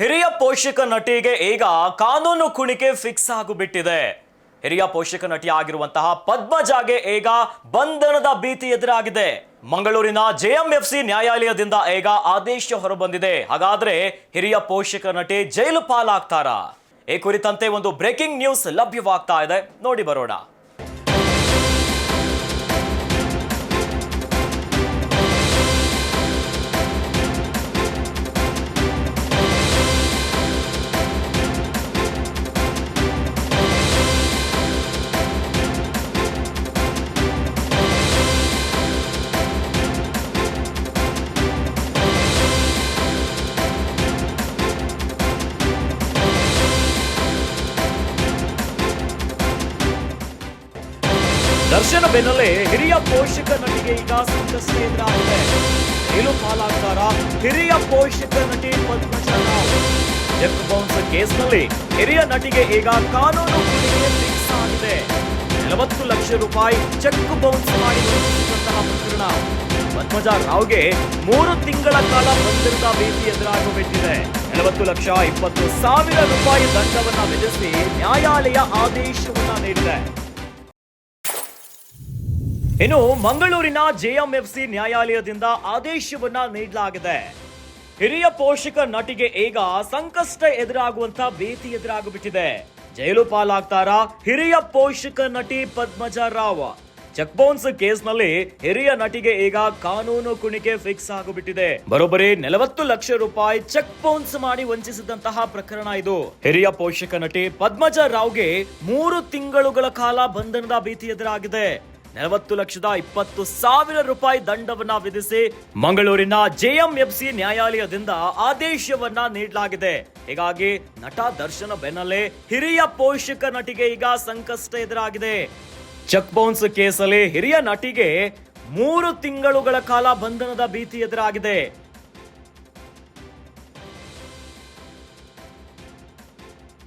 ಹಿರಿಯ ಪೋಷಕ ನಟಿಗೆ ಈಗ ಕಾನೂನು ಕುಣಿಕೆ ಫಿಕ್ಸ್ ಆಗಿಬಿಟ್ಟಿದೆ. ಹಿರಿಯ ಪೋಷಕ ನಟಿ ಆಗಿರುವಂತಹ ಪದ್ಮಜಾಗೆ ಈಗ ಬಂಧನದ ಭೀತಿ ಎದುರಾಗಿದೆ. ಮಂಗಳೂರಿನ ಜೆಎಂಎಫ್ಸಿ ನ್ಯಾಯಾಲಯದಿಂದ ಈಗ ಆದೇಶ ಹೊರಬಂದಿದೆ. ಹಾಗಾದ್ರೆ ಹಿರಿಯ ಪೋಷಕ ನಟಿ ಜೈಲು ಪಾಲಾಗ್ತಾರಾ? ಈ ಕುರಿತಂತೆ ಒಂದು ಬ್ರೇಕಿಂಗ್ ನ್ಯೂಸ್ ಲಭ್ಯವಾಗ್ತಾ ಇದೆ. ನೋಡಿ ಬರೋಣ. ದರ್ಶನ ಬೆನ್ನಲ್ಲೇ ಹಿರಿಯ ಪೋಷಕ ನಟಿಗೆ ಈಗ ಸಂಕಷ್ಟ ಎದುರಾಗಿದೆ ಏನು ಪಾಲಾಗ್ತಾರ ಹಿರಿಯ ಪೋಷಕ ನಟಿ ಚೆಕ್ ಬೌನ್ಸ್ ಕೇಸ್ನಲ್ಲಿ ಹಿರಿಯ ನಟಿಗೆ ಈಗ ಕಾನೂನು ಫಿಕ್ಸ್ ಆಗಿದೆ. ನಲವತ್ತು ಲಕ್ಷ ರೂಪಾಯಿ ಚೆಕ್ ಬೌನ್ಸ್ ಮಾಡಿ ಪ್ರಕರಣ. ಪದ್ಮಜ ರಾವ್ಗೆ ಮೂರು ತಿಂಗಳ ಕಾಲ ಬಂಧಿರದ ಭೀತಿ ಬಿಟ್ಟಿದೆ ನಲವತ್ತು ಲಕ್ಷ ಇಪ್ಪತ್ತು ಸಾವಿರ ರೂಪಾಯಿ ದಂಡವನ್ನ ವಿಧಿಸಿ ನ್ಯಾಯಾಲಯ ಆದೇಶವನ್ನ ನೀಡಿದೆ. ಇನ್ನು ಮಂಗಳೂರಿನ ಜೆಎಂಎಫ್ಸಿ ನ್ಯಾಯಾಲಯದಿಂದ ಆದೇಶವನ್ನ ನೀಡಲಾಗಿದೆ. ಹಿರಿಯ ಪೋಷಕ ನಟಿಗೆ ಈಗ ಸಂಕಷ್ಟ ಎದುರಾಗುವಂತ ಭೀತಿ ಎದುರಾಗಿಬಿಟ್ಟಿದೆ. ಜೈಲು ಪಾಲಾಗ್ತಾರ ಹಿರಿಯ ಪೋಷಕ ನಟಿ ಪದ್ಮಜ ರಾವ್. ಚೆಕ್ಬೌನ್ಸ್ ಕೇಸ್ನಲ್ಲಿ ಹಿರಿಯ ನಟಿಗೆ ಈಗ ಕಾನೂನು ಕುಣಿಕೆ ಫಿಕ್ಸ್ ಆಗಿಬಿಟ್ಟಿದೆ. ಬರೋಬ್ಬರಿ ನಲವತ್ತು ಲಕ್ಷ ರೂಪಾಯಿ ಚೆಕ್ ಬೌನ್ಸ್ ಮಾಡಿ ವಂಚಿಸಿದಂತಹ ಪ್ರಕರಣ ಇದು. ಹಿರಿಯ ಪೋಷಕ ನಟಿ ಪದ್ಮಜ ರಾವ್ಗೆ ಮೂರು ತಿಂಗಳುಗಳ ಕಾಲ ಬಂಧನದ ಭೀತಿ ಎದುರಾಗಿದೆ. ನಲವತ್ತು ಲಕ್ಷದ ಇಪ್ಪತ್ತು ಸಾವಿರ ರೂಪಾಯಿ ದಂಡವನ್ನ ವಿಧಿಸಿ ಮಂಗಳೂರಿನ ಜೆಎಂಎಫ್ಸಿ ನ್ಯಾಯಾಲಯದಿಂದ ಆದೇಶವನ್ನ ನೀಡಲಾಗಿದೆ. ಹೀಗಾಗಿ ನಟ ದರ್ಶನ ಬೆನ್ನಲ್ಲೇ ಹಿರಿಯ ಪೋಷಕ ನಟಿಗೆ ಈಗ ಸಂಕಷ್ಟ ಎದುರಾಗಿದೆ. ಚೆಕ್ ಬೌನ್ಸ್ ಕೇಸಲ್ಲಿ ಹಿರಿಯ ನಟಿಗೆ ಮೂರು ತಿಂಗಳುಗಳ ಕಾಲ ಬಂಧನದ ಭೀತಿ ಎದುರಾಗಿದೆ.